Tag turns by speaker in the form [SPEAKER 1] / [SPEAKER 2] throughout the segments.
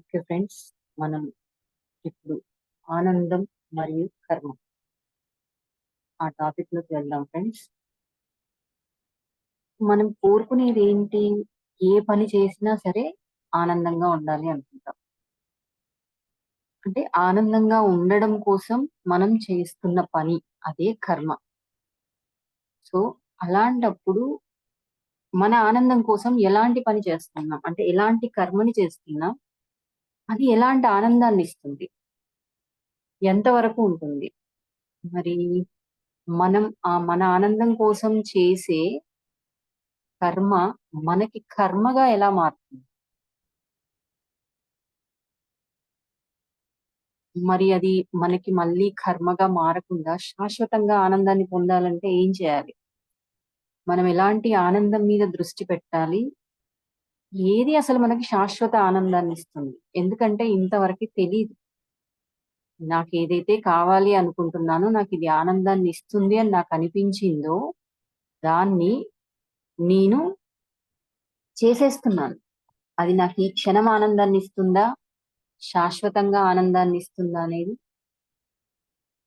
[SPEAKER 1] Okay friends మనం ఇప్పుడు ఆనందం మరియు కర్మ ఆ టాపిక్లోకి వెళ్దాం ఫ్రెండ్స్. మనం కోరుకునేది ఏంటి? ఏ పని చేసినా సరే ఆనందంగా ఉండాలి అనుకుంటాం. అంటే ఆనందంగా ఉండడం కోసం మనం చేస్తున్న పని అదే కర్మ. సో అలాంటప్పుడు మన ఆనందం కోసం ఎలాంటి పని చేస్తున్నాం? అంటే ఎలాంటి కర్మని చేస్తున్నాం? అది ఎలాంటి ఆనందాన్ని ఇస్తుంది ఎంతవరకు ఉంటుంది? మరి మనం ఆ మన ఆనందం కోసం చేసే కర్మ మనకి కర్మగా ఎలా మారుతుంది? మరి అది మనకి మళ్ళీ కర్మగా మారకుండా శాశ్వతంగా ఆనందాన్ని పొందాలంటే ఏం చేయాలి? మనం ఎలాంటి ఆనందం మీద దృష్టి పెట్టాలి? ఏది అసలు మనకి శాశ్వత ఆనందాన్ని ఇస్తుంది? ఎందుకంటే ఇంతవరకు తెలియదు నాకు ఏదైతే కావాలి అనుకుంటున్నానో నాకు ఇది ఆనందాన్ని ఇస్తుంది అని నాకు అనిపించిందో దాన్ని నేను చేసేస్తున్నాను. అది నాకు ఈ క్షణం ఆనందాన్ని ఇస్తుందా? శాశ్వతంగా ఆనందాన్ని ఇస్తుందా అనేది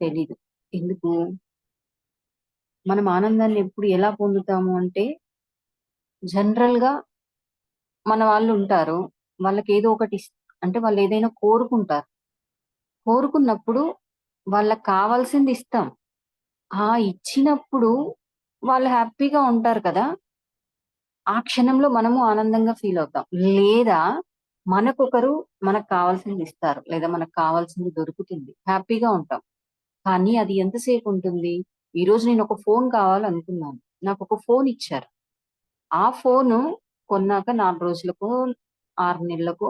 [SPEAKER 1] తెలీదు. ఎందుకు? మనం ఆనందాన్ని ఎప్పుడు ఎలా పొందుతాము అంటే జనరల్గా మన వాళ్ళు ఉంటారు. వాళ్ళకి ఏదో ఒకటి అంటే వాళ్ళు ఏదైనా కోరుకుంటారు. కోరుకున్నప్పుడు వాళ్ళకి కావాల్సింది ఇస్తాం. ఆ ఇచ్చినప్పుడు వాళ్ళు హ్యాపీగా ఉంటారు కదా. ఆ క్షణంలో మనము ఆనందంగా ఫీల్ అవుతాం. లేదా మనకొకరు మనకు కావాల్సింది ఇస్తారు. లేదా మనకు కావాల్సింది దొరుకుతుంది. హ్యాపీగా ఉంటాం. కానీ అది ఎంతసేపు ఉంటుంది? ఈ రోజు నేను ఒక ఫోన్ కావాలనుకున్నాను. నాకు ఒక ఫోన్ ఇచ్చారు. ఆ ఫోను కొన్నాక నాలుగు రోజులకు ఆరు నెలలకు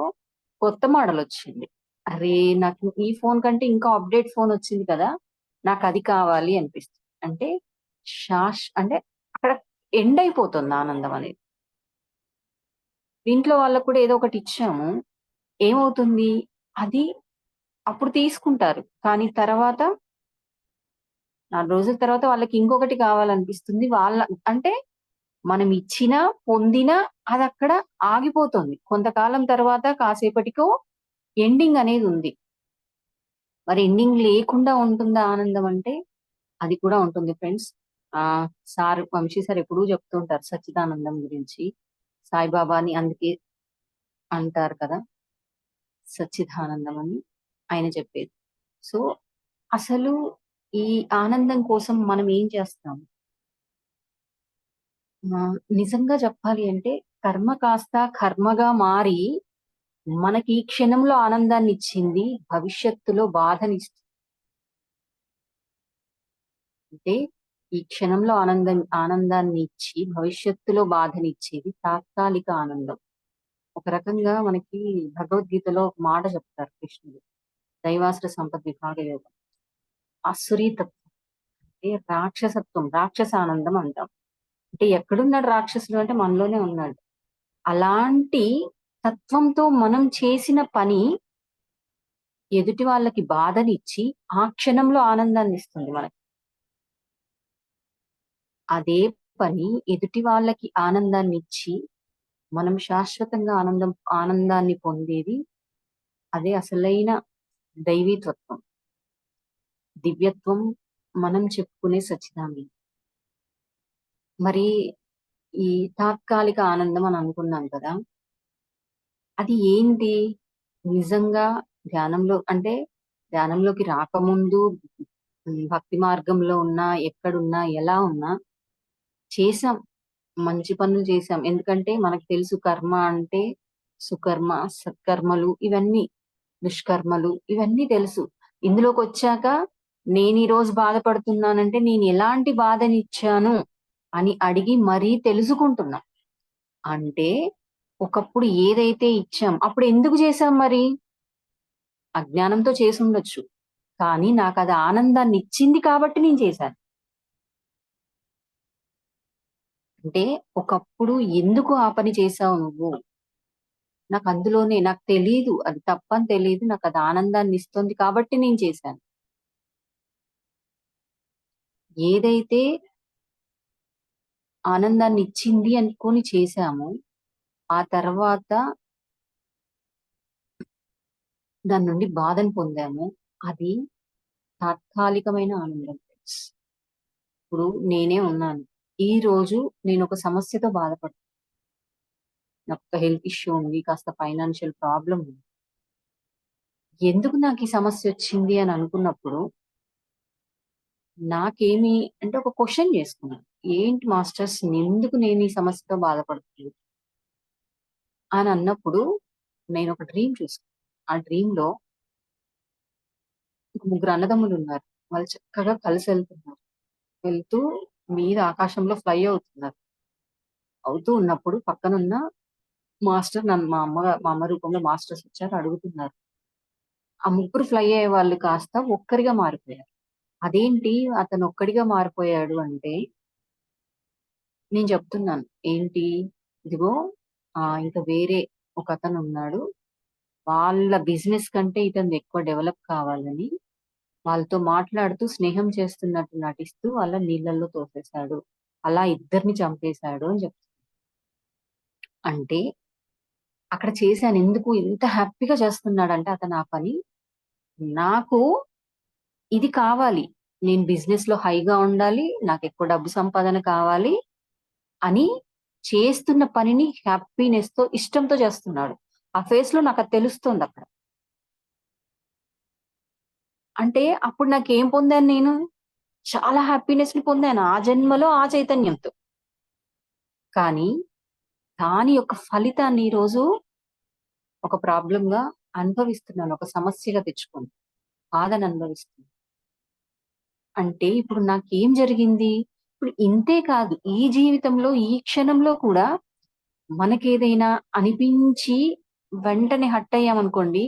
[SPEAKER 1] కొత్త మోడల్ వచ్చింది. అరే నాకు ఈ ఫోన్ కంటే ఇంకా అప్డేట్ ఫోన్ వచ్చింది కదా నాకు అది కావాలి అనిపిస్తుంది. అంటే శాష్ అంటే అక్కడ ఎండ్ అయిపోతుంది ఆనందం అనేది. దీంట్లో వాళ్ళకు కూడా ఏదో ఒకటి ఇచ్చాము. ఏమవుతుంది? అది అప్పుడు తీసుకుంటారు. కానీ తర్వాత నాలుగు రోజుల తర్వాత వాళ్ళకి ఇంకొకటి కావాలనిపిస్తుంది. వాళ్ళ అంటే మనం ఇచ్చినా పొందినా అది అక్కడ ఆగిపోతుంది. కొంతకాలం తర్వాత కాసేపటికో ఎండింగ్ అనేది ఉంది. మరి ఎండింగ్ లేకుండా ఉంటుందా ఆనందం అంటే? అది కూడా ఉంటుంది ఫ్రెండ్స్. ఆ సార్ వంశీ సార్ ఎప్పుడూ చెప్తూ ఉంటారు సచ్చిదానందం గురించి. సాయిబాబాని అందుకే అంటారు కదా సచ్చిదానందం అని ఆయన చెప్పేది. సో అసలు ఈ ఆనందం కోసం మనం ఏం చేస్తాం? నిజంగా చెప్పాలి అంటే కర్మ కాస్త కర్మగా మారి మనకి ఈ క్షణంలో ఆనందాన్ని ఇచ్చింది భవిష్యత్తులో బాధనిస్తుంది అంటే ఈ క్షణంలో ఆనందం ఆనందాన్ని ఇచ్చి భవిష్యత్తులో బాధనిచ్చేది తాత్కాలిక ఆనందం. ఒక రకంగా మనకి భగవద్గీతలో ఒక మాట చెప్తారు కృష్ణుడు. దైవాసుర సంపద విభాగ యోగం. అసురీతత్వం. అంటే రాక్షసత్వం రాక్షస ఆనందం అంటాం. అంటే ఎక్కడున్నాడు రాక్షసుడు అంటే మనలోనే ఉన్నాడు. అలాంటి తత్వంతో మనం చేసిన పని ఎదుటి వాళ్ళకి బాధనిచ్చి ఆ క్షణంలో ఆనందాన్ని ఇస్తుంది మనకి. అదే పని ఎదుటి వాళ్ళకి ఆనందాన్ని ఇచ్చి మనం శాశ్వతంగా ఆనందం ఆనందాన్ని పొందేది అదే అసలైన దైవీతత్వం. దివ్యత్వం మనం చెప్పుకునే సచ్చిదాన్ని మరి ఈ తాత్కాలిక ఆనందం అని అనుకున్నాం కదా అది ఏంటి? నిజంగా ధ్యానంలో అంటే ధ్యానంలోకి రాకముందు భక్తి మార్గంలో ఉన్నా ఎక్కడున్నా ఎలా ఉన్నా చేసాం మంచి పనులు చేసాం ఎందుకంటే మనకు తెలుసు కర్మ అంటే సుకర్మ సత్కర్మలు ఇవన్నీ దుష్కర్మలు ఇవన్నీ తెలుసు. ఇందులోకి వచ్చాక నేను ఈ రోజు బాధపడుతున్నానంటే నేను ఎలాంటి బాధనిచ్చాను? అని అడిగి మరీ తెలుసుకుంటున్నాం. అంటే ఒకప్పుడు ఏదైతే ఇచ్చాం అప్పుడు ఎందుకు చేశాం మరి? అజ్ఞానంతో చేసి ఉండొచ్చు. కానీ నాకు అది ఆనందాన్ని ఇచ్చింది కాబట్టి నేను చేశాను. అంటే ఒకప్పుడు ఎందుకు ఆ పని చేసావు నువ్వు? నాకు అందులోనే నాకు తెలియదు అది తప్పని తెలియదు నాకు అది ఆనందాన్ని ఇస్తుంది కాబట్టి నేను చేశాను. ఏదైతే ఆనందాన్ని ఇచ్చింది అనుకొని చేశాము. ఆ తర్వాత దాని నుండి బాధను పొందాము. అది తాత్కాలికమైన ఆనందం. ఇప్పుడు నేనే ఉన్నాను. ఈ రోజు నేను ఒక సమస్యతో బాధపడుతున్నాను నాకు ఒక హెల్త్ ఇష్యూ ఉంది కాస్త ఫైనాన్షియల్ ప్రాబ్లం ఉంది. ఎందుకు నాకు ఈ సమస్య వచ్చింది అని అనుకున్నప్పుడు నాకేమి అంటే ఒక క్వశ్చన్ చేసుకున్నాను. ఏంటి మాస్టర్స్? ఎందుకు నేను ఈ సమస్యతో బాధపడుతున్నాను అని అన్నప్పుడు నేను ఒక డ్రీమ్ చూసుకున్నాను ఆ డ్రీమ్లో ముగ్గురు అన్నదమ్ములు ఉన్నారు. వాళ్ళు చక్కగా కలిసి వెళ్తున్నారు. వెళ్తూ మీద ఆకాశంలో ఫ్లై అవుతున్నారు. అవుతూ ఉన్నప్పుడు పక్కనున్న మాస్టర్ నన్ను మా అమ్మ మా అమ్మ రూపంలో మాస్టర్స్ వచ్చారు అడుగుతున్నారు. ఆ ముగ్గురు ఫ్లై అయ్యే వాళ్ళు కాస్త ఒక్కరిగా మారిపోయారు. అదేంటి? అతను ఒక్కడిగా మారిపోయాడు అంటే నేను చెప్తున్నాను. ఏంటి? ఇదిగో ఆ ఇంకా వేరే ఒక అతను ఉన్నాడు వాళ్ళ బిజినెస్ కంటే ఇతను ఎక్కువ డెవలప్ కావాలని వాళ్ళతో మాట్లాడుతూ స్నేహం చేస్తున్నట్టు నటిస్తూ వాళ్ళ నీళ్ళల్లో తోసేశాడు. అలా ఇద్దరిని చంపేశాడు అని చెప్తాను అంటే అక్కడ చేశాను. ఎందుకు? ఇంత హ్యాపీగా చేస్తున్నాడంటే అతను ఆ పని. నాకు ఇది కావాలి. నేను బిజినెస్లో హైగా ఉండాలి. నాకు ఎక్కువ డబ్బు సంపాదన కావాలి. అని చేస్తున్న పనిని హ్యాపీనెస్తో ఇష్టంతో చేస్తున్నాడు. ఆ ఫేస్లో నాకు అది తెలుస్తుంది అక్కడ. అంటే అప్పుడు నాకు ఏం పొందాను నేను? చాలా హ్యాపీనెస్ని పొందాను ఆ జన్మలో ఆ చైతన్యంతో. కానీ దాని యొక్క ఫలితాన్ని ఈరోజు ఒక ప్రాబ్లం గా అనుభవిస్తున్నాను ఒక సమస్యగా తెచ్చుకుని బాధను అనుభవిస్తున్నాను. అంటే ఇప్పుడు నాకేం జరిగింది? ఇప్పుడు ఇంతే కాదు ఈ జీవితంలో ఈ క్షణంలో కూడా మనకేదైనా అనిపించి వెంటనే హట్ అయ్యామనుకోండి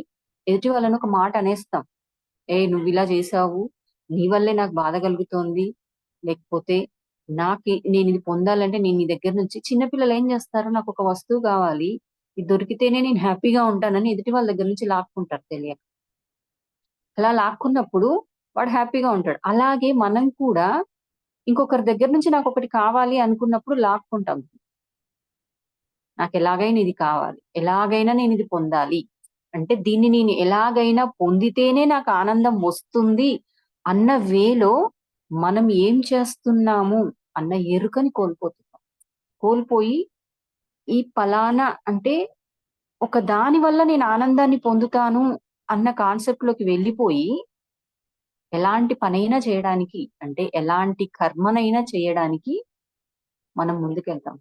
[SPEAKER 1] ఎదుటి వాళ్ళని ఒక మాట అనేస్తాం. ఏ నువ్వు ఇలా చేసావు నీ వల్లే నాకు బాధ కలుగుతోంది. లేకపోతే నాకు నేను ఇది పొందాలంటే నేను నీ దగ్గర నుంచి చిన్నపిల్లలు ఏం చేస్తారు? నాకు ఒక వస్తువు కావాలి. ఇది దొరికితేనే నేను హ్యాపీగా ఉంటానని ఎదుటి వాళ్ళ దగ్గర నుంచి లాక్కుంటారు తెలియక. అలా లాక్కున్నప్పుడు వాడు హ్యాపీగా ఉంటాడు. అలాగే మనం కూడా ఇంకొకరి దగ్గర నుంచి నాకు ఒకటి కావాలి అనుకున్నప్పుడు లాక్కుంటాం. నాకు ఎలాగైనా ఇది కావాలి. ఎలాగైనా నేను ఇది పొందాలి. అంటే దీన్ని నేను ఎలాగైనా పొందితేనే నాకు ఆనందం వస్తుంది అన్న వేలో మనం ఏం చేస్తున్నాము అన్న ఎరుకని కోల్పోతున్నాం. కోల్పోయి ఈ పలానా అంటే ఒక దాని వల్ల నేను ఆనందాన్ని పొందుతాను అన్న కాన్సెప్ట్లోకి వెళ్ళిపోయి ఎలాంటి పనైనా చేయడానికి అంటే ఎలాంటి కర్మనైనా చేయడానికి మనం ముందుకెళ్తాం.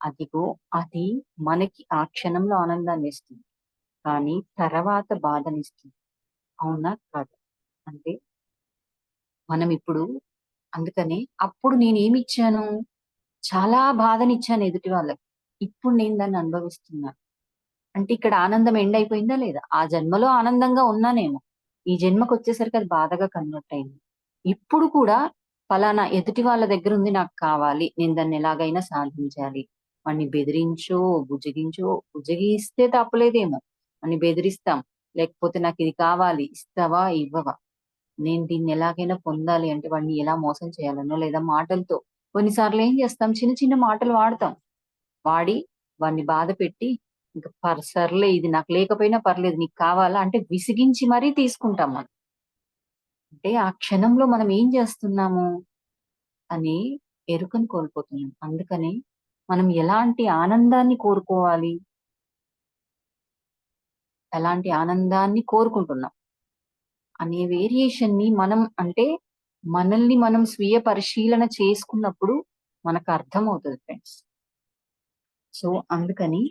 [SPEAKER 1] అదిగో అది మనకి ఆ క్షణంలో ఆనందాన్ని ఇస్తుంది. కానీ తర్వాత బాధనిస్తుంది. అవునా కాదు? అంటే మనం ఇప్పుడు అందుకనే అప్పుడు నేను ఇచ్చాను చాలా బాధనిచ్చాను ఎదుటి వాళ్ళకి. ఇప్పుడు నేను దాన్ని అనుభవిస్తున్నాను అంటే ఇక్కడ ఆనందం ఎండ్ అయిపోయిందా లేదా? ఆ జన్మలో ఆనందంగా ఉన్నానేమో. ఈ జన్మకు వచ్చేసరికి అది బాధగా కన్వర్ట్ అయింది ఇప్పుడు కూడా ఫలానా ఎదుటి వాళ్ళ దగ్గర ఉంది నాకు కావాలి. నేను దాన్ని ఎలాగైనా సాధించాలి. వాడిని బెదిరించో బుజ్జగించో బుజ్జగిస్తే తప్పలేదేమో. వాడిని బెదిరిస్తాం. లేకపోతే నాకు ఇది కావాలి. ఇస్తావా? ఇవ్వవా? నేను దీన్ని ఎలాగైనా పొందాలి అంటే వాడిని ఎలా మోసం చేయాలనో లేదా మాటలతో. కొన్నిసార్లు ఏం చేస్తాం? చిన్న చిన్న మాటలు వాడతాం. వాడి వాడిని బాధ పెట్టి ఇంకా పర్ సర్లే ఇది నాకు లేకపోయినా పర్లేదు నీకు కావాలా? అంటే విసిగించి మరీ తీసుకుంటాం మనం. అంటే ఆ క్షణంలో మనం ఏం చేస్తున్నాము అని ఎరుకను కోల్పోతున్నాం. అందుకని మనం ఎలాంటి ఆనందాన్ని కోరుకోవాలి? ఎలాంటి ఆనందాన్ని కోరుకుంటున్నాం? అనే వేరియేషన్ని మనం అంటే మనల్ని మనం స్వీయ పరిశీలన చేసుకున్నప్పుడు మనకు అర్థం అవుతుంది ఫ్రెండ్స్. సో అందుకని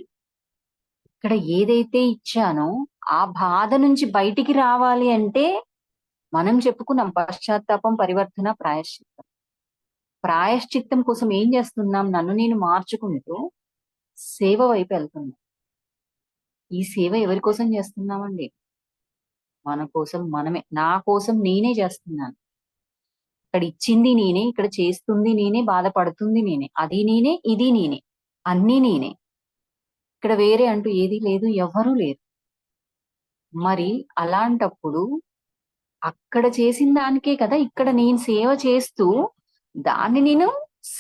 [SPEAKER 1] ఇక్కడ ఏదైతే ఇచ్చానో ఆ బాధ నుంచి బయటికి రావాలి అంటే మనం చెప్పుకున్నాం పశ్చాత్తాపం పరివర్తన ప్రాయశ్చిత్తం. ప్రాయశ్చిత్తం కోసం ఏం చేస్తున్నాం? నన్ను నేను మార్చుకుంటూ సేవ వైపు వెళ్తున్నాం. ఈ సేవ ఎవరి కోసం చేస్తున్నామండి? మన కోసం మనమే. నా కోసం నేనే చేస్తున్నాను. ఇక్కడ ఇచ్చింది నేనే ఇక్కడ చేస్తుంది నేనే బాధపడుతుంది నేనే. అది నేనే ఇది నేనే. అన్నీ నేనే. ఇక్కడ వేరే అంటూ ఏది లేదు ఎవరూ లేరు. మరి అలాంటప్పుడు అక్కడ చేసిన దానికే కదా ఇక్కడ నేను సేవ చేస్తూ దాన్ని నేను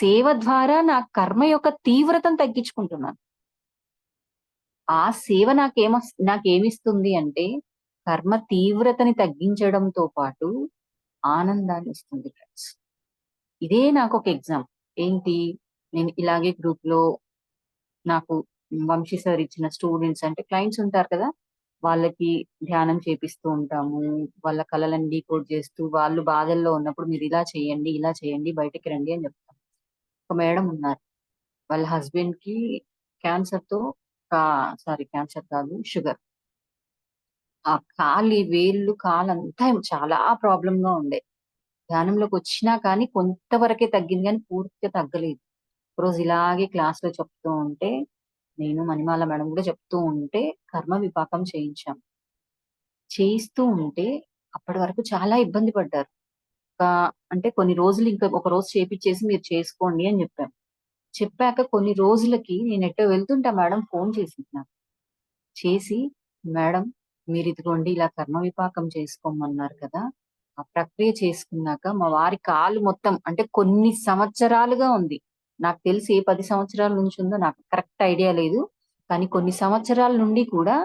[SPEAKER 1] సేవ ద్వారా నా కర్మ యొక్క తీవ్రతను తగ్గించుకుంటున్నాను. ఆ సేవ నాకేమ నాకేమిస్తుంది అంటే కర్మ తీవ్రతని తగ్గించడంతో పాటు ఆనందాన్ని ఇస్తుంది ఫ్రెండ్స్ ఇదే నాకు ఒక ఎగ్జామ్ ఏంటి? నేను ఇలాగే గ్రూప్లో నాకు వంశీ సార్ ఇచ్చిన స్టూడెంట్స్ అంటే క్లయింట్స్ ఉంటారు కదా వాళ్ళకి ధ్యానం చేపిస్తూ ఉంటాము వాళ్ళ కళలను డీకోడ్ చేస్తూ వాళ్ళు బాధల్లో ఉన్నప్పుడు మీరు ఇలా చేయండి ఇలా చేయండి బయటకి రండి అని చెప్తాం. ఒక మేడం ఉన్నారు. వాళ్ళ హస్బెండ్కి క్యాన్సర్తో సారీ క్యాన్సర్ కాదు షుగర్. ఆ కాలి వేళ్ళు కాలంతా చాలా ప్రాబ్లం గా ఉండే. ధ్యానంలోకి వచ్చినా కానీ కొంతవరకే తగ్గింది కానీ పూర్తిగా తగ్గలేదు. రోజు ఇలాగే క్లాస్లో చెప్తూ ఉంటే నేను మణిమాల మేడం కూడా చెప్తూ ఉంటే కర్మ విపాకం చేయించాం. చేయిస్తూ ఉంటే అప్పటి వరకు చాలా ఇబ్బంది పడ్డారు. అంటే కొన్ని రోజులు ఇంకా ఒక రోజు చేపిచ్చేసి మీరు చేసుకోండి అని చెప్పాం. చెప్పాక కొన్ని రోజులకి నేను ఎట్టో వెళ్తుంటా మేడం ఫోన్ చేసింది నాకు. చేసి మేడం మీరు ఇదిగోండి ఇలా కర్మ విపాకం చేసుకోమన్నారు కదా ఆ ప్రక్రియ చేసుకున్నాక మా వారి కాలు మొత్తం అంటే కొన్ని సంవత్సరాలుగా ఉంది నాకు తెలిసి ఏ పది సంవత్సరాల నుంచి ఉందో నాకు కరెక్ట్ ఐడియా లేదు. కానీ కొన్ని సంవత్సరాల నుండి కూడా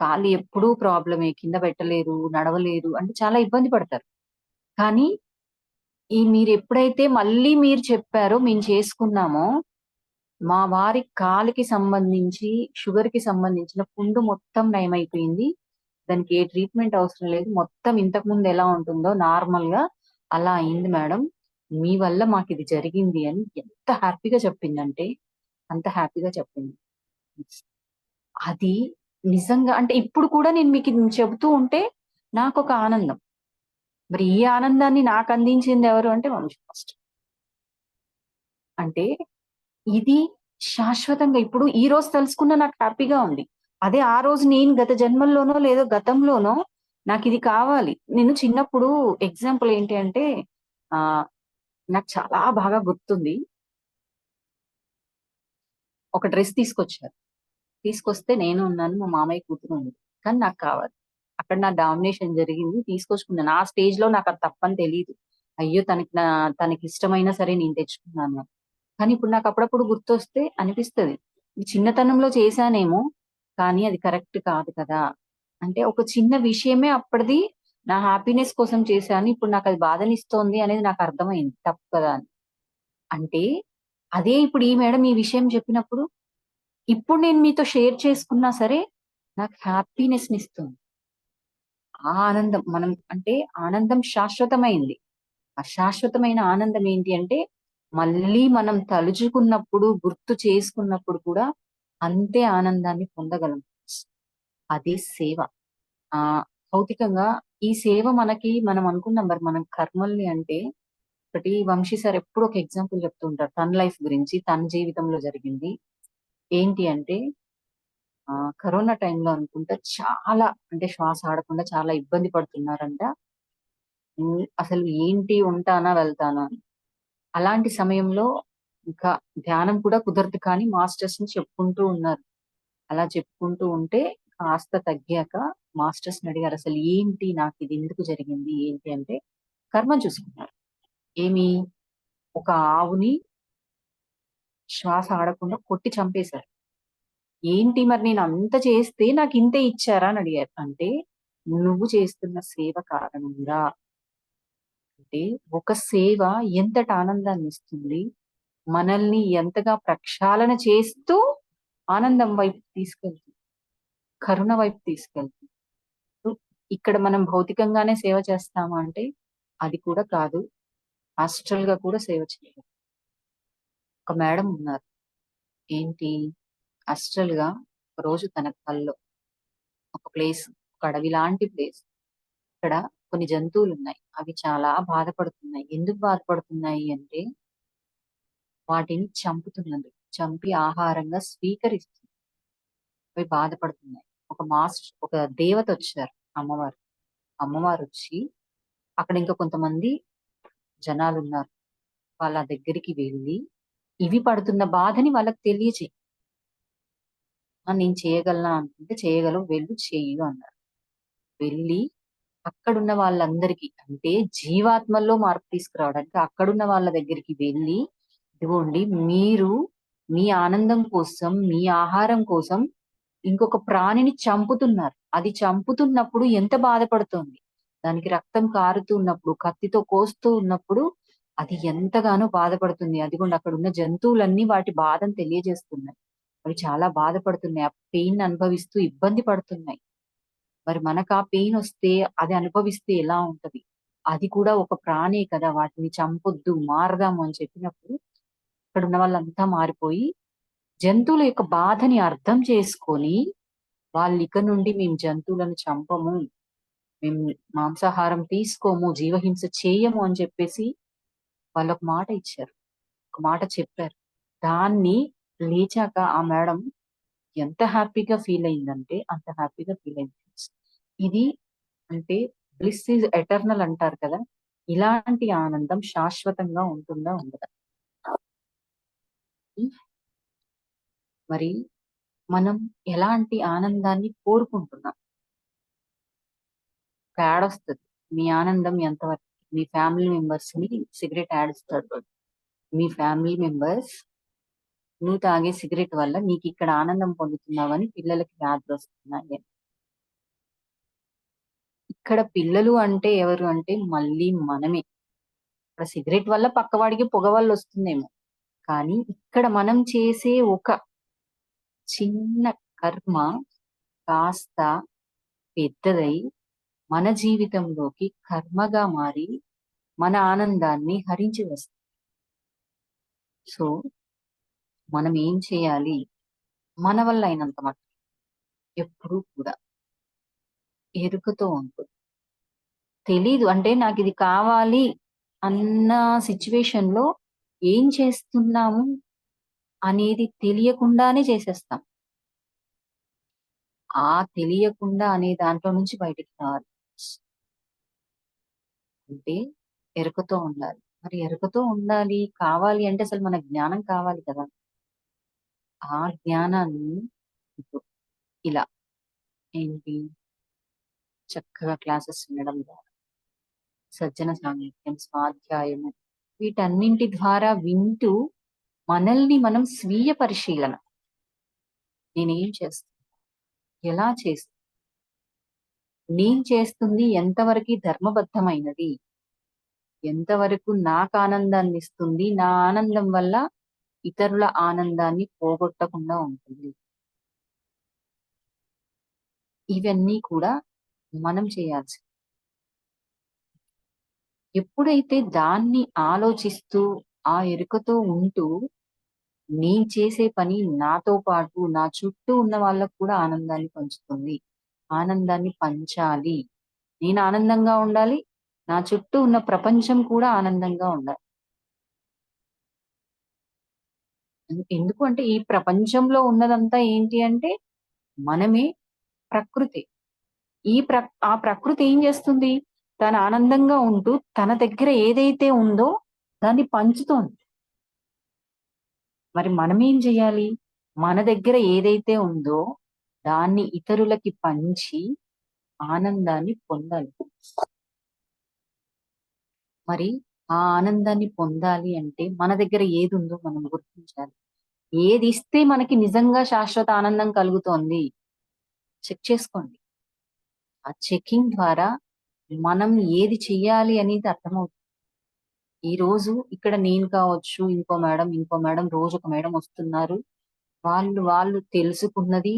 [SPEAKER 1] కాలు ఎప్పుడూ ప్రాబ్లమే కింద పెట్టలేరు నడవలేరు అంటే చాలా ఇబ్బంది పడతారు. కానీ ఈ మీరు ఎప్పుడైతే మళ్ళీ మీరు చెప్పారో మేము చేసుకున్నామో మా వారి కాలికి సంబంధించి షుగర్కి సంబంధించిన పుండు మొత్తం నయమైపోయింది. దానికి ఏ ట్రీట్మెంట్ అవసరం లేదు. మొత్తం ఇంతకు ముందు ఎలా ఉంటుందో నార్మల్గా అలా అయింది మేడం. మీ వల్ల మాకు ఇది జరిగింది అని ఎంత హ్యాపీగా చెప్పిందంటే అంత హ్యాపీగా చెప్పింది. అది నిజంగా అంటే ఇప్పుడు కూడా నేను మీకు చెబుతూ ఉంటే నాకు ఒక ఆనందం. మరి ఈ ఆనందాన్ని నాకు అందించింది ఎవరు అంటే వంశీ ఫస్ట్ అంటే ఇది శాశ్వతంగా ఇప్పుడు ఈ రోజు తెలుసుకున్న నాకు హ్యాపీగా ఉంది. అదే ఆ రోజు నేను గత జన్మల్లోనో లేదో గతంలోనో నాకు ఇది కావాలి. నేను చిన్నప్పుడు ఎగ్జాంపుల్ ఏంటి అంటే ఆ నాకు చాలా బాగా గుర్తుంది. ఒక డ్రెస్ తీసుకొచ్చారు. తీసుకొస్తే నేను ఉన్నాను మా మామయ్య కూతురు ఉంది. కానీ నాకు కావాలి. అక్కడ నా డామినేషన్ జరిగింది తీసుకొచ్చుకున్నాను. ఆ స్టేజ్లో నాకు అది తప్పని తెలియదు అయ్యో తనకి నా తనకి ఇష్టమైనా సరే నేను తెచ్చుకున్నాను. కానీ ఇప్పుడు నాకు అప్పుడప్పుడు గుర్తొస్తే అనిపిస్తుంది. చిన్నతనంలో చేశానేమో కానీ అది కరెక్ట్ కాదు కదా. అంటే ఒక చిన్న విషయమే అప్పటిది నా హ్యాపీనెస్ కోసం చేశాను ఇప్పుడు నాకు అది బాధనిస్తోంది అనేది నాకు అర్థమైంది. తప్పు కదా అని. అంటే అదే ఇప్పుడు ఈ మేడం ఈ విషయం చెప్పినప్పుడు ఇప్పుడు నేను మీతో షేర్ చేసుకున్నా సరే నాకు హ్యాపీనెస్ ఇస్తుంది. ఆ ఆనందం మనం అంటే ఆనందం శాశ్వతమైంది. ఆ శాశ్వతమైన ఆనందం ఏంటి అంటే మళ్ళీ మనం తలుచుకున్నప్పుడు గుర్తు చేసుకున్నప్పుడు కూడా అంతే ఆనందాన్ని పొందగలం. అదే సేవ. ఆ భౌతికంగా ఈ సేవ మనకి మనం అనుకున్నాం మరి మనం కర్మల్ని అంటే ఒకటి వంశీ సార్ ఎప్పుడు ఒక ఎగ్జాంపుల్ చెప్తూ ఉంటారు. తన లైఫ్ గురించి తన జీవితంలో జరిగింది. ఏంటి అంటే ఆ కరోనా టైంలో అనుకుంటా చాలా అంటే శ్వాస ఆడకుండా చాలా ఇబ్బంది పడుతున్నారంట. అసలు ఏంటి ఉంటానా వెళ్తానా? అని అలాంటి సమయంలో ఇంకా ధ్యానం కూడా కుదరదు కానీ మాస్టర్స్ని చెప్పుకుంటూ ఉన్నారు. అలా చెప్పుకుంటూ ఉంటే కాస్త తగ్గాక మాస్టర్స్ని అడిగారు అసలు ఏంటి నాకు ఇది ఎందుకు జరిగింది? ఏంటి? అంటే కర్మ చూసుకున్నారు. ఏమి? ఒక ఆవుని శ్వాస ఆడకుండా కొట్టి చంపేశారు. ఏంటి మరి నేను అంత చేస్తే నాకు ఇంతే ఇచ్చారా? అని అడిగారు. అంటే నువ్వు చేస్తున్న సేవ కారణంగా. అంటే ఒక సేవ ఎంతటి ఆనందాన్ని ఇస్తుంది? మనల్ని ఎంతగా ప్రక్షాళన చేస్తూ ఆనందం వైపు తీసుకెళ్తుంది కరుణ వైపు తీసుకెళ్తుంది. ఇక్కడ మనం భౌతికంగానే సేవ చేస్తామా అంటే అది కూడా కాదు. హాస్టల్గా కూడా సేవ చేయాలి. ఒక మేడం ఉన్నారు. ఏంటి? హాస్టల్గా ఒక రోజు తన కల్లో ఒక ప్లేస్ ఒక అడవి లాంటి ప్లేస్ ఇక్కడ కొన్ని జంతువులు ఉన్నాయి అవి చాలా బాధపడుతున్నాయి. ఎందుకు బాధపడుతున్నాయి అంటే వాటిని చంపుతున్నది చంపి ఆహారంగా స్వీకరిస్తుంది అవి బాధపడుతున్నాయి. ఒక మాస్టర్ ఒక దేవత వచ్చారు. అమ్మవారు. అమ్మవారు వచ్చి అక్కడ ఇంకా కొంతమంది జనాలు ఉన్నారు వాళ్ళ దగ్గరికి వెళ్ళి ఇవి పడుతున్న బాధని వాళ్ళకి తెలియచేయి. నేను చేయగలనా? అనుకుంటే చేయగలవు వెళ్ళు చేయు అన్నారు. వెళ్ళి అక్కడున్న వాళ్ళందరికీ అంటే జీవాత్మల్లో మార్పు తీసుకురావడానికి అక్కడున్న వాళ్ళ దగ్గరికి వెళ్ళి ఇదిగోండి మీరు మీ ఆనందం కోసం మీ ఆహారం కోసం ఇంకొక ప్రాణిని చంపుతున్నారు. అది చంపుతున్నప్పుడు ఎంత బాధపడుతుంది? దానికి రక్తం కారుతున్నప్పుడు కత్తితో కోస్తూ ఉన్నప్పుడు అది ఎంతగానో బాధపడుతుంది. అదిగోండి అక్కడ ఉన్న జంతువులన్నీ వాటి బాధను తెలియజేస్తున్నాయి. అవి చాలా బాధపడుతున్నాయి. ఆ పెయిన్ అనుభవిస్తూ ఇబ్బంది పడుతున్నాయి. మరి మనకు ఆ పెయిన్ వస్తే అది అనుభవిస్తే ఎలా ఉంటది? అది కూడా ఒక ప్రాణే కదా. వాటిని చంపొద్దు మారదాము అని చెప్పినప్పుడు అక్కడ ఉన్న వాళ్ళంతా మారిపోయి జంతువుల యొక్క బాధని అర్థం చేసుకొని వాళ్ళు ఇక నుండి మేము జంతువులను చంపము మేము మాంసాహారం తీసుకోము జీవహింస చేయము అని చెప్పేసి వాళ్ళొక ఒక మాట ఇచ్చారు. ఒక మాట చెప్పారు. దాన్ని లేచాక ఆ మేడం ఎంత హ్యాపీగా ఫీల్ అయిందంటే అంత హ్యాపీగా ఫీల్ అయింది ఇది అంటే బ్లిస్ ఈజ్ ఎటర్నల్ అంటారు కదా ఇలాంటి ఆనందం శాశ్వతంగా ఉంటుందా ఉండదా? మరి మనం ఎలాంటి ఆనందాన్ని కోరుకుంటున్నాం? ఒక యాడ్ వస్తుంది. మీ ఆనందం ఎంతవరకు? మీ ఫ్యామిలీ మెంబర్స్ని సిగరెట్ యాడ్ ఇస్తాడు మీ ఫ్యామిలీ మెంబర్స్ నువ్వు తాగే సిగరెట్ వల్ల నీకు ఇక్కడ ఆనందం పొందుతున్నావని పిల్లలకి వ్యాధులు వస్తున్నాయి ఇక్కడ పిల్లలు అంటే ఎవరు అంటే మళ్ళీ మనమే. ఇక్కడ సిగరెట్ వల్ల పక్కవాడికి పొగ వల్ల వస్తుందేమో. కానీ ఇక్కడ మనం చేసే ఒక చిన్న కర్మ కాస్త పెద్దదై మన జీవితంలోకి కర్మగా మారి మన ఆనందాన్ని హరించి వస్తుంది. సో మనం ఏం చేయాలి? మన వల్ల అయినంత మట్టు ఎప్పుడూ కూడా ఎరుకతో ఉంటుంది తెలీదు. అంటే నాకు ఇది కావాలి అన్న సిచ్యువేషన్లో ఏం చేస్తున్నాము? అనేది తెలియకుండానే చేసేస్తాం. ఆ తెలియకుండా అనే దాంట్లో నుంచి బయటికి రావాలి అంటే ఎరుకతో ఉండాలి. మరి ఎరుకతో ఉండాలి కావాలి అంటే అసలు మన జ్ఞానం కావాలి కదా. ఆ జ్ఞానాన్ని ఇలా ఏంటి? చక్కగా క్లాసెస్ వినడం ద్వారా సజ్జన సాంగత్యం స్వాధ్యాయము వీటన్నింటి ద్వారా వింటూ మనల్ని మనం స్వీయ పరిశీలన. నేనేం చేస్తాను ఎలా చేస్తాను నేను చేస్తుంది ఎంతవరకు ధర్మబద్ధమైనది? ఎంతవరకు నాకు ఆనందాన్ని ఇస్తుంది? నా ఆనందం వల్ల ఇతరుల ఆనందాన్ని పోగొట్టకుండా ఉంటుంది. ఇవన్నీ కూడా మనం చేయాల్సి. ఎప్పుడైతే దాన్ని ఆలోచిస్తూ ఆ ఎరుకతో ఉంటూ నేను చేసే పని నాతో పాటు నా చుట్టూ ఉన్న వాళ్ళకు కూడా ఆనందాన్ని పంచుతుంది. ఆనందాన్ని పంచాలి. నేను ఆనందంగా ఉండాలి. నా చుట్టూ ఉన్న ప్రపంచం కూడా ఆనందంగా ఉండాలి. ఎందుకు అంటే ఈ ప్రపంచంలో ఉన్నదంతా ఏంటి అంటే మనమే ప్రకృతి. ఈ ప్ర ఆ ప్రకృతి ఏం చేస్తుంది? తను ఆనందంగా ఉంటూ తన దగ్గర ఏదైతే ఉందో దాన్ని పంచుతోంది. మరి మనం ఏం చేయాలి? మన దగ్గర ఏదైతే ఉందో దాన్ని ఇతరులకి పంచి ఆనందాన్ని పొందాలి. మరి ఆ ఆనందాన్ని పొందాలి అంటే మన దగ్గర ఏది ఉందో మనం గుర్తించాలి. ఏది ఇస్తే మనకి నిజంగా శాశ్వత ఆనందం కలుగుతోంది? చెక్ చేసుకోండి. ఆ చెకింగ్ ద్వారా మనం ఏది చెయ్యాలి అనేది అర్థమవుతుంది. ఈ రోజు ఇక్కడ నేను కావచ్చు ఇంకో మేడం ఇంకో మేడం రోజు ఒక మేడం వస్తున్నారు. వాళ్ళు వాళ్ళు తెలుసుకున్నది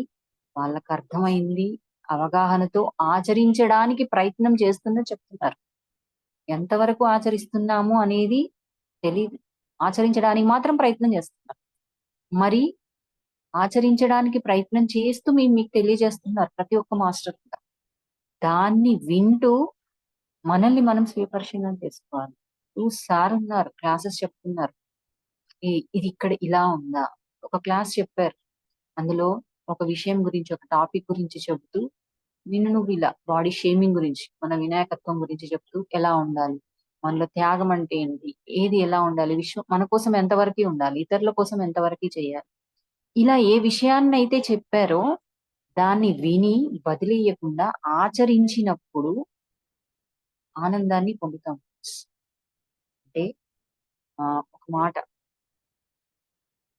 [SPEAKER 1] వాళ్ళకి అర్థమైంది అవగాహనతో ఆచరించడానికి ప్రయత్నం చేస్తున్నా చెప్తున్నారు. ఎంతవరకు ఆచరిస్తున్నాము అనేది తెలియదు ఆచరించడానికి మాత్రం ప్రయత్నం చేస్తున్నారు. మరి ఆచరించడానికి ప్రయత్నం చేస్తూ మేము మీకు తెలియజేస్తున్నారు ప్రతి ఒక్క మాస్టర్ కూడా. దాన్ని వింటూ మనల్ని మనం స్వీపరిశీలన చేసుకోవాలి. సార్ ఉన్నారు క్లాసెస్ చెప్తున్నారు. ఇది ఇక్కడ ఇలా ఉందా? ఒక క్లాస్ చెప్పారు. అందులో ఒక విషయం గురించి ఒక టాపిక్ గురించి చెబుతూ నిన్ను నువ్వు ఇలా బాడీ షేమింగ్ గురించి మన వినాయకత్వం గురించి చెప్తూ ఎలా ఉండాలి? మనలో త్యాగం అంటే ఏంటి? ఏది ఎలా ఉండాలి? విశ్వం మన కోసం ఎంతవరకు ఉండాలి? ఇతరుల కోసం ఎంతవరకు చేయాలి? ఇలా ఏ విషయాన్ని అయితే చెప్పారో దాన్ని విని వదిలేయకుండా ఆచరించినప్పుడు ఆనందాన్ని పొందుతాం. అంటే ఆ ఒక మాట.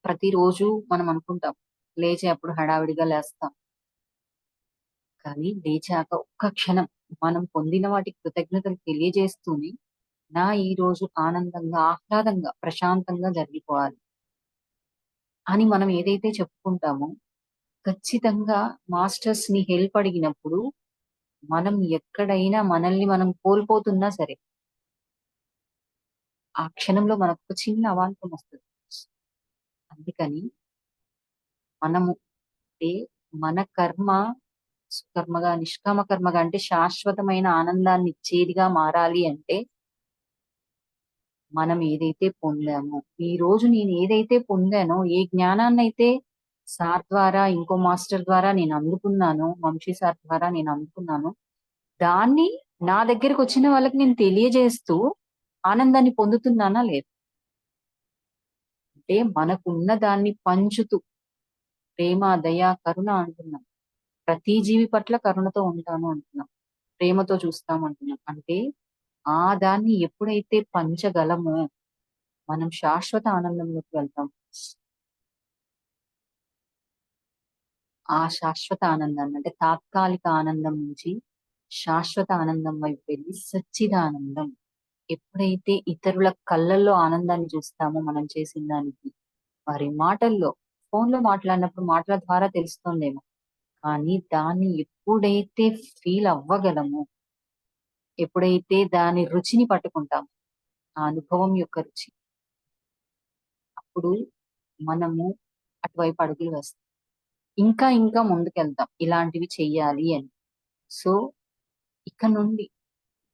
[SPEAKER 1] ప్రతిరోజు మనం అనుకుంటాం లేచే అప్పుడు హడావిడిగా లేస్తాం. కానీ లేచాక ఒక్క క్షణం మనం పొందిన వాటికి కృతజ్ఞతలు తెలియజేస్తూనే నా ఈ రోజు ఆనందంగా ఆహ్లాదంగా ప్రశాంతంగా జరిగిపోవాలి. అని మనం ఏదైతే చెప్పుకుంటామో ఖచ్చితంగా మాస్టర్స్ని హెల్ప్ అడిగినప్పుడు మనం ఎక్కడైనా మనల్ని మనం కోల్పోతున్నా సరే ఆ క్షణంలో మనకు ఒక చిన్న అవాంతం వస్తుంది. అందుకని మనము అంటే మన కర్మ కర్మగా నిష్కామ కర్మగా అంటే శాశ్వతమైన ఆనందాన్ని ఇచ్చేదిగా మారాలి అంటే మనం ఏదైతే పొందామో ఈ రోజు నేను ఏదైతే పొందానో ఏ జ్ఞానాన్ని అయితే సార్ ద్వారా ఇంకో మాస్టర్ ద్వారా నేను అందుకున్నాను వంశీ సార్ ద్వారా నేను అందుకున్నాను దాన్ని నా దగ్గరకు వచ్చిన వాళ్ళకి నేను తెలియజేస్తూ ఆనందాన్ని పొందుతున్నానా లేదు? అంటే మనకున్న దాన్ని పంచుతూ ప్రేమ దయ కరుణ అంటున్నాం. ప్రతి జీవి పట్ల కరుణతో ఉంటాను అంటున్నాం. ప్రేమతో చూస్తాం అంటున్నాం. అంటే ఆ దాన్ని ఎప్పుడైతే పంచగలమో మనం శాశ్వత ఆనందంలోకి వెళ్తాం. ఆ శాశ్వత ఆనందాన్ని అంటే తాత్కాలిక ఆనందం నుంచి శాశ్వత ఆనందం వైపు వెళ్ళి సచ్చిదానందం. ఎప్పుడైతే ఇతరుల కళ్ళల్లో ఆనందాన్ని చూస్తామో మనం చేసిన దానికి వారి మాటల్లో ఫోన్లో మాట్లాడినప్పుడు మాటల ద్వారా తెలుస్తుందేమో. కానీ దాన్ని ఎప్పుడైతే ఫీల్ అవ్వగలమో ఎప్పుడైతే దాని రుచిని పట్టుకుంటాము ఆ అనుభవం యొక్క రుచి అప్పుడు మనము అటువైపు అడుగులు వేస్తాం. ఇంకా ఇంకా ముందుకెళ్తాం. ఇలాంటివి చెయ్యాలి అని. సో ఇక నుండి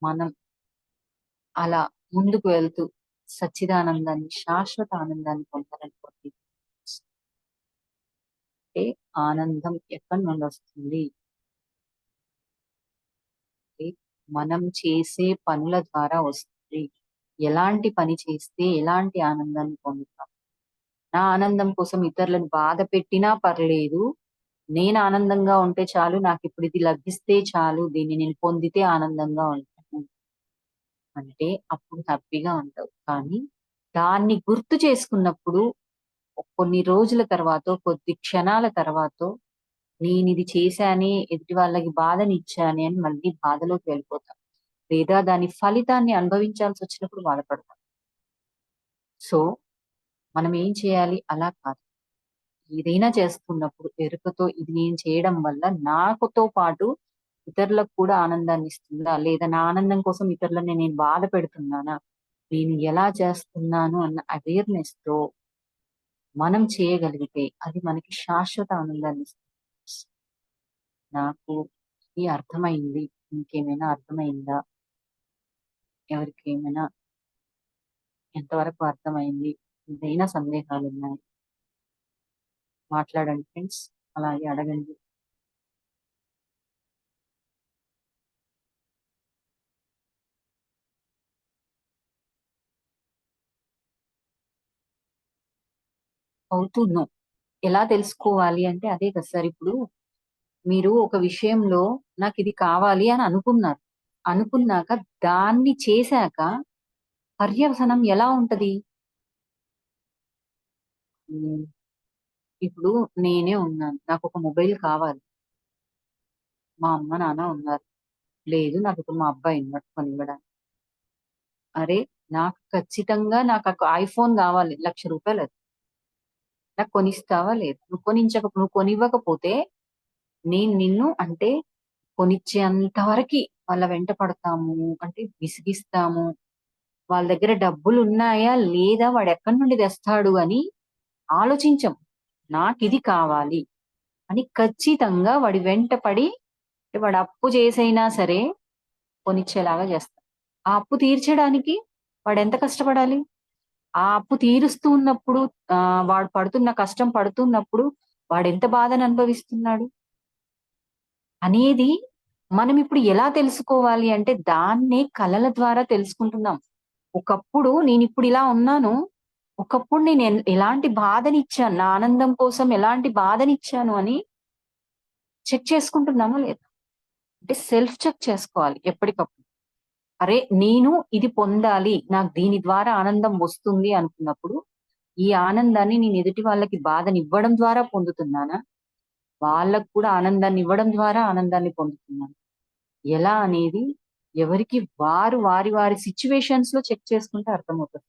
[SPEAKER 1] మనం అలా ముందుకు వెళ్తూ సచ్చిదానందాన్ని శాశ్వత ఆనందాన్ని పొందాలనుకోండి అంటే ఆనందం ఎక్కడి నుండి వస్తుంది? మనం చేసే పనుల ద్వారా వస్తుంది. ఎలాంటి పని చేస్తే ఎలాంటి ఆనందాన్ని పొందుతాం? నా ఆనందం కోసం ఇతరులను బాధ పెట్టినా పర్లేదు. నేను ఆనందంగా ఉంటే చాలు నాకు ఇప్పుడు ఇది లభిస్తే చాలు దీన్ని నేను పొందితే ఆనందంగా ఉంటాను అంటే అప్పుడు హ్యాపీగా ఉంటావు. కానీ దాన్ని గుర్తు చేసుకున్నప్పుడు కొన్ని రోజుల తర్వాత కొద్ది క్షణాల తర్వాత నేను ఇది చేశానే ఎదుటి వాళ్ళకి బాధని ఇచ్చానే అని మళ్ళీ బాధలోకి వెళ్ళిపోతాం. లేదా దాని ఫలితాన్ని అనుభవించాల్సి వచ్చినప్పుడు బాధపడతాం. సో మనం ఏం చేయాలి? అలా కాదు. ఏదైనా చేస్తున్నప్పుడు ఎరుకతో ఇది నేను చేయడం వల్ల నాకుతో పాటు ఇతరులకు కూడా ఆనందాన్ని ఇస్తుందా? లేదా నా ఆనందం కోసం ఇతరులని నేను బాధ పెడుతున్నానా? నేను ఎలా చేస్తున్నాను అన్న అవేర్నెస్తో మనం చేయగలిగితే అది మనకి శాశ్వత ఆనందాన్ని ఇస్తుంది. నాకు ఇది అర్థమైంది. ఇంకేమైనా అర్థమైందా? ఎవరికి ఏమైనా ఎంతవరకు అర్థమైంది? ఏదైనా సందేహాలు ఉన్నాయి మాట్లాడండి ఫ్రెండ్స్. అలాగే అడగండి. అవుతున్నో. ఎలా తెలుసుకోవాలి అంటే అదే కదా సార్ ఇప్పుడు మీరు ఒక విషయంలో నాకు ఇది కావాలి అని అనుకున్నారు. అనుకున్నాక దాన్ని చేశాక పర్యవసనం ఎలా ఉంటది? ఇప్పుడు నేనే ఉన్నాను. నాకు ఒక మొబైల్ కావాలి. మా అమ్మ నాన్న ఉన్నారు. లేదు నాకు ఇప్పుడు మా అబ్బాయి ఉన్నాడు కొనివ్వడానికి. అరే నాకు ఖచ్చితంగా నాకు ఐఫోన్ కావాలి. లక్ష రూపాయలు అది. నాకు కొనిస్తావా లేదు? నువ్వు కొనించక నువ్వు కొనివ్వకపోతే నేను నిన్ను అంటే కొనిచ్చేంత వరకు వాళ్ళ వెంట పడతాము అంటే విసిగిస్తాము. వాళ్ళ దగ్గర డబ్బులు ఉన్నాయా లేదా వాడు ఎక్కడి నుండి తెస్తాడు అని ఆలోచించం నాకు ఇది కావాలి అని ఖచ్చితంగా వాడి వెంట పడి వాడు అప్పు చేసైనా సరే కొనిచ్చేలాగా చేస్తాం ఆ అప్పు తీర్చడానికి వాడు ఎంత కష్టపడాలి? ఆ అప్పు తీరుస్తూ ఉన్నప్పుడు ఆ వాడు పడుతున్న కష్టం పడుతున్నప్పుడు వాడు ఎంత బాధను అనుభవిస్తున్నాడు? అనేది మనం ఇప్పుడు ఎలా తెలుసుకోవాలి అంటే దాన్నే కళల ద్వారా తెలుసుకుంటున్నాం. ఒకప్పుడు నేను ఇప్పుడు ఇలా ఉన్నాను. ఒకప్పుడు నేను ఎలాంటి బాధనిచ్చాను? నా ఆనందం కోసం ఎలాంటి బాధనిచ్చాను అని చెక్ చేసుకుంటున్నామా లేదా? అంటే సెల్ఫ్ చెక్ చేసుకోవాలి ఎప్పటికప్పుడు. అరే నేను ఇది పొందాలి నాకు దీని ద్వారా ఆనందం వస్తుంది అనుకున్నప్పుడు ఈ ఆనందాన్ని నేను ఎదుటి వాళ్ళకి బాధని ఇవ్వడం ద్వారా పొందుతున్నానా? వాళ్ళకు కూడా ఆనందాన్ని ఇవ్వడం ద్వారా ఆనందాన్ని పొందుతున్నాను? ఎలా అనేది ఎవరికి వారు వారి వారి సిచ్యువేషన్స్లో చెక్ చేసుకుంటే అర్థమవుతుంది.